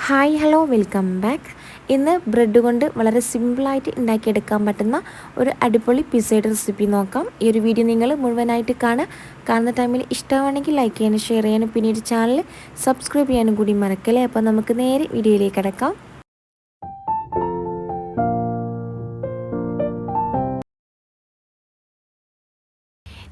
Hi hello welcome back ഇന്ന് bread കൊണ്ട് വളരെ സിമ്പിളായിട്ട് ഉണ്ടാക്കിയെടുക്കാൻ പറ്റുന്ന ഒരു അടിപൊളി പിസയുടെ റെസിപ്പി നോക്കാം. ഈ ഒരു വീഡിയോ നിങ്ങൾ മുഴുവനായിട്ട് കാണുക. കാണുന്ന ടൈമിൽ ഇഷ്ടമാണെങ്കിൽ ലൈക്ക് ചെയ്യാനും ഷെയർ ചെയ്യാനും പിന്നീട് ചാനൽ സബ്സ്ക്രൈബ് ചെയ്യാനും കൂടി മറക്കല്ലേ? അപ്പോൾ നമുക്ക് നേരെ വീഡിയോയിലേക്ക് കിടക്കാം.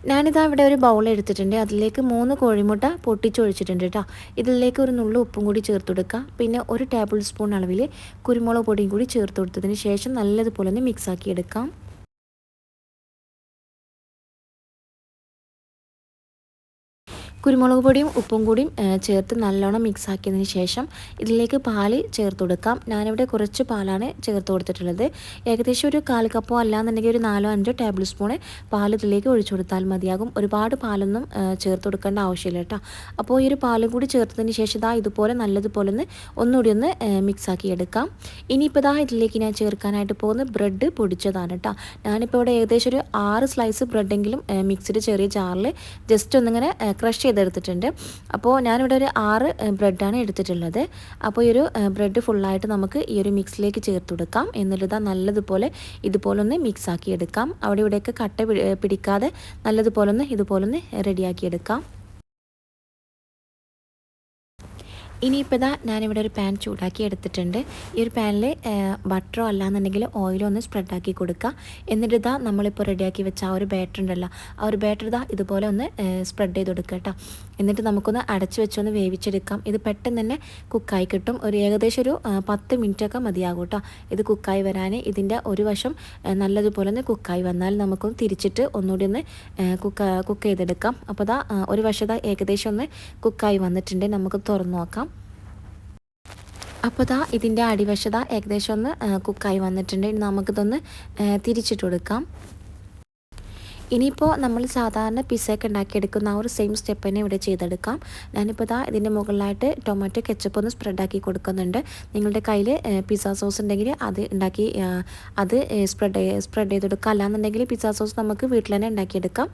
ഞാനിതാ ഇവിടെ ഒരു ബൗൾ എടുത്തിട്ടുണ്ട്. അതിലേക്ക് മൂന്ന് കോഴിമുട്ട പൊട്ടിച്ചൊഴിച്ചിട്ടുണ്ട് കേട്ടോ ഇതിലേക്ക് ഒരു നുള്ളു ഉപ്പും കൂടി ചേർത്ത് കൊടുക്കുക പിന്നെ ഒരു ടേബിൾ സ്പൂൺ അളവിൽ കുരുമുളക് പൊടിയും കൂടി ചേർത്ത് കൊടുത്തതിന് ശേഷം നല്ലതുപോലെ ഒന്ന് മിക്സാക്കി എടുക്കാം. കുരുമുളക് പൊടിയും ഉപ്പും കൂടിയും ചേർത്ത് നല്ലോണം മിക്സ് ആക്കിയതിന് ശേഷം ഇതിലേക്ക് പാൽ ചേർത്ത് കൊടുക്കാം. ഞാനിവിടെ കുറച്ച് പാലാണ് ചേർത്ത് കൊടുത്തിട്ടുള്ളത്. ഏകദേശം ഒരു കാൽ കപ്പോ അല്ലാന്നുണ്ടെങ്കിൽ ഒരു നാലോ അഞ്ചോ ടേബിൾ സ്പൂണ് പാൽ ഇതിലേക്ക് ഒഴിച്ചു കൊടുത്താൽ മതിയാകും. ഒരുപാട് പാലൊന്നും ചേർത്ത് കൊടുക്കേണ്ട ആവശ്യമില്ല കേട്ടോ. അപ്പോൾ ഈ ഒരു പാലും കൂടി ചേർത്തതിന് ശേഷം ഇതാ ഇതുപോലെ നല്ലതുപോലെ ഒന്ന് ഒന്നുകൂടി ഒന്ന് മിക്സ് ആക്കി എടുക്കാം. ഇനിയിപ്പോൾ ഇതാ ഇതിലേക്ക് ഞാൻ ചേർക്കാനായിട്ട് പോകുന്ന ബ്രെഡ് പൊടിച്ചതാണ് കേട്ടോ. ഞാനിപ്പോൾ ഇവിടെ ഏകദേശം ഒരു ആറ് സ്ലൈസ് ബ്രെഡെങ്കിലും മിക്സിഡ് ചെറിയ ജാറിൽ ജസ്റ്റ് ഒന്നിങ്ങനെ ക്രഷ് ചെയ്തെടുത്തിട്ടുണ്ട്. അപ്പോൾ ഞാനിവിടെ ഒരു ആറ് ബ്രെഡാണ് എടുത്തിട്ടുള്ളത്. അപ്പോൾ ഈ ഒരു ബ്രെഡ് ഫുള്ളായിട്ട് നമുക്ക് ഈ ഒരു മിക്സിലേക്ക് ചേർത്ത് കൊടുക്കാം. എന്നിട്ട് നല്ലതുപോലെ ഇതുപോലൊന്ന് മിക്സ് ആക്കി എടുക്കാം അവിടെ ഇവിടെയൊക്കെ കട്ട പിടിക്കാതെ നല്ലതുപോലൊന്ന് ഇതുപോലൊന്ന് ഇതുപോലെ ഇനിയിപ്പോൾ ഇതാ ഞാനിവിടെ ഒരു പാൻ ചൂടാക്കി എടുത്തിട്ടുണ്ട്. ഈ ഒരു പാനിൽ ബട്ടറോ അല്ലാന്നുണ്ടെങ്കിൽ ഓയിലോ ഒന്ന് സ്പ്രെഡാക്കി കൊടുക്കുക എന്നിട്ട് ഇതാ നമ്മളിപ്പോൾ റെഡിയാക്കി വെച്ച ആ ഒരു ബാറ്റർ ഉണ്ടല്ലോ ആ ഒരു ബാറ്റർ ഇതാ ഇതുപോലെ ഒന്ന് സ്പ്രെഡ് ചെയ്ത് കൊടുക്കുക കേട്ടോ എന്നിട്ട് നമുക്കൊന്ന് അടച്ച് വെച്ചൊന്ന് വേവിച്ചെടുക്കാം. ഇത് പെട്ടെന്ന് തന്നെ കുക്കായി കിട്ടും. ഒരു ഏകദേശം ഒരു പത്ത് മിനിറ്റൊക്കെ മതിയാകും കേട്ടോ ഇത് കുക്കായി വരാൻ ഇതിന്റെ ഒരു വശം നല്ലതുപോലെ ഒന്ന് കുക്കായി വന്നാൽ നമുക്കൊന്ന് തിരിച്ചിട്ട് ഒന്നുകൂടി ഒന്ന് കുക്ക് കുക്ക് ചെയ്തെടുക്കാം. അപ്പോൾ അതാ ഒരു വശത ഏകദേശം ഒന്ന് കുക്കായി വന്നിട്ടുണ്ട്. നമുക്ക് തുറന്നു നോക്കാം. അപ്പോൾ ദാ ഇതിന്റെ അടിവശത ഏകദേശം ഒന്ന് കുക്കായി വന്നിട്ടുണ്ട്. നമുക്കിതൊന്ന് തിരിച്ചിട്ട് കൊടുക്കാം. ഇനിയിപ്പോൾ നമ്മൾ സാധാരണ പിസ്സയൊക്കെ ഉണ്ടാക്കിയെടുക്കുന്ന ആ ഒരു സെയിം സ്റ്റെപ്പ് തന്നെ ഇവിടെ ചെയ്തെടുക്കാം. ഞാനിപ്പോൾ ഇതാ ഇതിന്റെ മുകളിലായിട്ട് ടൊമാറ്റോ കെച്ചപ്പ് ഒന്ന് സ്പ്രെഡാക്കി കൊടുക്കുന്നുണ്ട്. നിങ്ങളുടെ കയ്യിൽ പിസ്സ സോസ് ഉണ്ടെങ്കിൽ അത് ഉണ്ടാക്കി അത് സ്പ്രെഡ് സ്പ്രെഡ് ചെയ്ത് കൊടുക്കുക അല്ലാന്നുണ്ടെങ്കിൽ പിസ്സ സോസ് നമുക്ക് വീട്ടിൽ തന്നെ ഉണ്ടാക്കിയെടുക്കാം.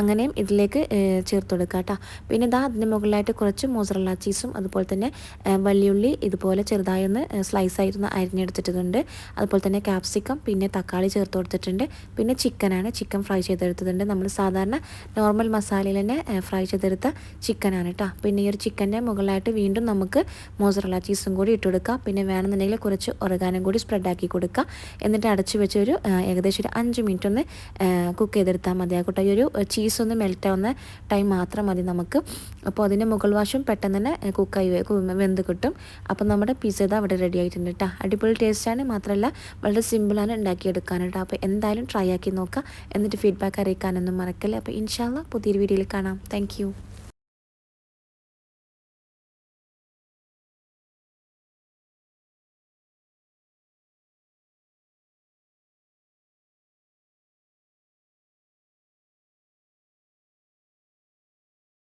അങ്ങനെയും ഇതിലേക്ക് ചേർത്ത് കൊടുക്കുക കേട്ടോ. പിന്നെ ഇതാ അതിന്റെ മുകളിലായിട്ട് കുറച്ച് മോസറല്ല ചീസും അതുപോലെ തന്നെ വലിയുള്ളി ഇതുപോലെ ചെറുതായി ഒന്ന് സ്ലൈസ് ആയിരുന്നു അരിഞ്ഞെടുത്തിട്ടുണ്ട്. അതുപോലെ തന്നെ ക്യാപ്സിക്കം പിന്നെ തക്കാളി ചേർത്ത് കൊടുത്തിട്ടുണ്ട്. പിന്നെ ചിക്കനാണ് ചിക്കൻ ഫ്രൈ ചെയ്തെടുത്ത് എടുത്തിട്ടുണ്ട്. നമ്മൾ സാധാരണ നോർമൽ മസാലയിൽ തന്നെ ഫ്രൈ ചെയ്തെടുത്ത ചിക്കനാണ് കേട്ടോ പിന്നെ ഈ ഒരു ചിക്കന്റെ മുകളിലായിട്ട് വീണ്ടും നമുക്ക് മോസറല ചീസും കൂടി ഇട്ട് കൊടുക്കുക പിന്നെ വേണമെന്നുണ്ടെങ്കിൽ കുറച്ച് ഉറകാനും കൂടി സ്പ്രെഡാക്കി കൊടുക്കുക എന്നിട്ട് അടച്ച് വെച്ച് ഒരു ഏകദേശം ഒരു അഞ്ച് മിനിറ്റ് ഒന്ന് കുക്ക് ചെയ്തെടുത്താൽ മതി. ആക്കട്ടെ ഈ ഒരു ചീസ് ഒന്ന് മെൽറ്റ് ആവുന്ന ടൈം മാത്രം മതി നമുക്ക്. അപ്പോൾ അതിന്റെ മുകൾ വശം പെട്ടെന്ന് തന്നെ കുക്കായി വെന്ത് കിട്ടും. അപ്പോൾ നമ്മുടെ പിസ്സ ഇതാ അവിടെ റെഡി ആയിട്ടുണ്ട് കേട്ടോ അടിപൊളി ടേസ്റ്റാണ് മാത്രമല്ല വളരെ സിമ്പിളാണ് ഉണ്ടാക്കിയെടുക്കാൻ കേട്ടോ അപ്പോൾ എന്തായാലും ട്രൈ ആക്കി നോക്കുക എന്നിട്ട് ഫീഡ്ബാക്ക് അറിയിക്കാനൊന്നും മറക്കല്ലേ? അപ്പോൾ ഇൻഷാല്ല പുതിയൊരു വീഡിയോയിൽ കാണാം. താങ്ക്